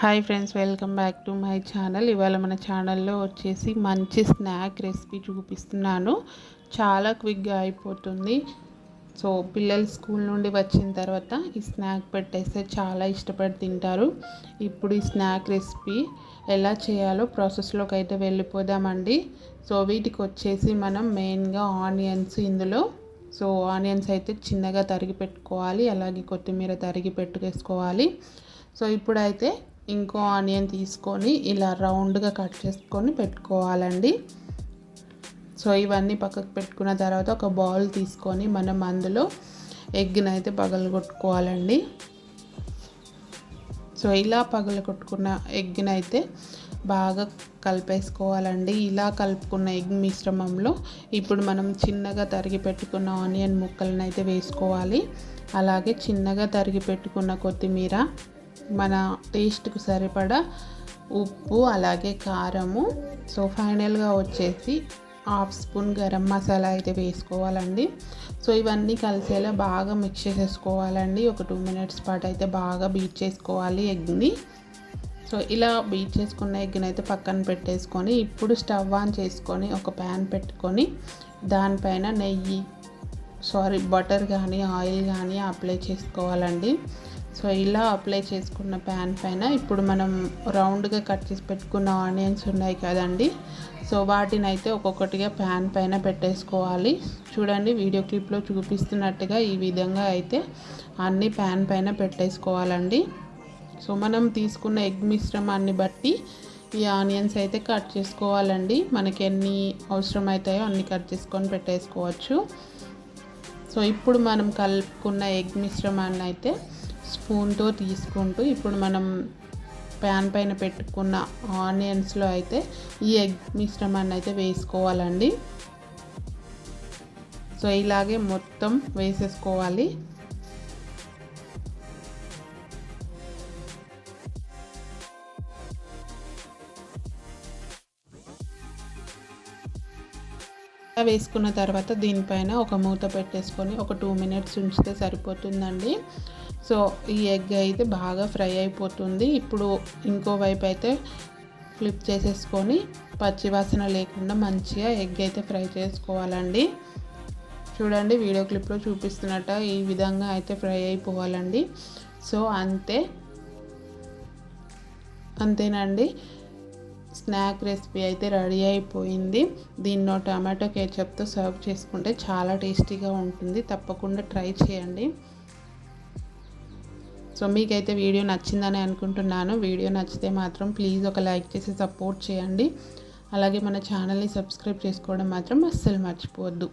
Hi friends welcome back to my channel ఇవాళ మన ఛానల్లో వచ్చేసి మంచి స్నాక్ రెసిపీ చూపిస్తున్నాను. చాలా క్విక్గా అయిపోతుంది. సో పిల్లలు స్కూల్ నుండి వచ్చిన తర్వాత ఈ స్నాక్ పెట్టేస్తే చాలా ఇష్టపడి తింటారు. ఇప్పుడు ఈ స్నాక్ రెసిపీ ఎలా చేయాలో ప్రాసెస్లోకి అయితే వెళ్ళిపోదామండి. సో వీటికి వచ్చేసి మనం మెయిన్గా ఆనియన్స్ ఇందులో. సో ఆనియన్స్ అయితే చిన్నగా తరిగి పెట్టుకోవాలి. అలాగే కొత్తిమీర తరిగి పెట్టుకేసుకోవాలి సో ఇప్పుడైతే ఇంకో ఆనియన్ తీసుకొని ఇలా రౌండ్గా కట్ చేసుకొని పెట్టుకోవాలండి. సో ఇవన్నీ పక్కకు పెట్టుకున్న తర్వాత ఒక బౌల్ తీసుకొని మనం అందులో ఎగ్నైతే అయితే పగలగొట్టుకోవాలండి. సో ఇలా పగలగొట్టుకున్న ఎగ్ని అయితే బాగా కలిపేసుకోవాలండి. ఇలా కలుపుకున్న ఎగ్ మిశ్రమంలో ఇప్పుడు మనం చిన్నగా తరిగి పెట్టుకున్న ఆనియన్ ముక్కలను అయితే వేసుకోవాలి. అలాగే చిన్నగా తరిగి పెట్టుకున్న కొత్తిమీర మన టేస్ట్కి సరిపడా ఉప్పు అలాగే కారము. సో ఫైనల్గా వచ్చేసి హాఫ్ స్పూన్ గరం మసాలా అయితే వేసుకోవాలండి. సో ఇవన్నీ కలిసేలా బాగా మిక్స్ చేసేసుకోవాలండి. ఒక టూ మినిట్స్ పాటు అయితే బాగా బీట్ చేసుకోవాలి ఎగ్ని. సో ఇలా బీట్ చేసుకున్న ఎగ్ని అయితే పక్కన పెట్టేసుకొని ఇప్పుడు స్టవ్ ఆన్ చేసుకొని ఒక ప్యాన్ పెట్టుకొని దానిపైన నెయ్యి సారీ బటర్ కానీ ఆయిల్ కానీ అప్లై చేసుకోవాలండి. సో ఇలా అప్లై చేసుకున్న ప్యాన్ పైన ఇప్పుడు మనం రౌండ్గా కట్ చేసి పెట్టుకున్న ఆనియన్స్ ఉన్నాయి కదండి. సో వాటిని అయితే ఒక్కొక్కటిగా ప్యాన్ పైన పెట్టేసుకోవాలి. చూడండి వీడియో క్లిప్లో చూపిస్తున్నట్టుగా ఈ విధంగా అయితే అన్ని ప్యాన్ పైన పెట్టేసుకోవాలండి. సో మనం తీసుకున్న ఎగ్ మిశ్రమాన్ని బట్టి ఈ ఆనియన్స్ అయితే కట్ చేసుకోవాలండి. మనకి ఎన్ని అవసరమవుతాయో అన్ని కట్ చేసుకొని పెట్టేసుకోవచ్చు. సో ఇప్పుడు మనం కలుపుకున్న ఎగ్ మిశ్రమాన్ని అయితే స్పూన్తో తీసుకుంటూ ఇప్పుడు మనం ప్యాన్ పైన పెట్టుకున్న ఆనియన్స్లో అయితే ఈ ఎగ్ మిశ్రమాన్ని అయితే వేసుకోవాలండి. సో ఇలాగే మొత్తం వేసేసుకోవాలి. వేసుకున్న తర్వాత దీనిపైన ఒక మూత పెట్టేసుకొని ఒక టూ మినిట్స్ ఉంచితే సరిపోతుందండి. సో ఈ ఎగ్ అయితే బాగా ఫ్రై అయిపోతుంది. ఇప్పుడు ఇంకో వైపు అయితే ఫ్లిప్ చేసేసుకొని పచ్చివాసన లేకుండా మంచిగా ఎగ్ అయితే ఫ్రై చేసుకోవాలండి. చూడండి వీడియో క్లిప్లో చూపిస్తున్నట్ట ఈ విధంగా అయితే ఫ్రై అయిపోవాలండి. సో అంతే. అంతేనండి. స్నాక్ రెసిపీ అయితే రెడీ అయిపోయింది. దీన్నో టమాటో కేచప్తో సర్వ్ చేసుకుంటే చాలా టేస్టీగా ఉంటుంది. తప్పకుండా ట్రై చేయండి. సో మీకైతే వీడియో నచ్చిందని అనుకుంటున్నాను. వీడియో నచ్చితే మాత్రం ప్లీజ్ ఒక లైక్ చేసి సపోర్ట్ చేయండి. అలాగే మన ఛానల్ని సబ్స్క్రైబ్ చేసుకోవడం మాత్రం అస్సలు మర్చిపోవద్దు.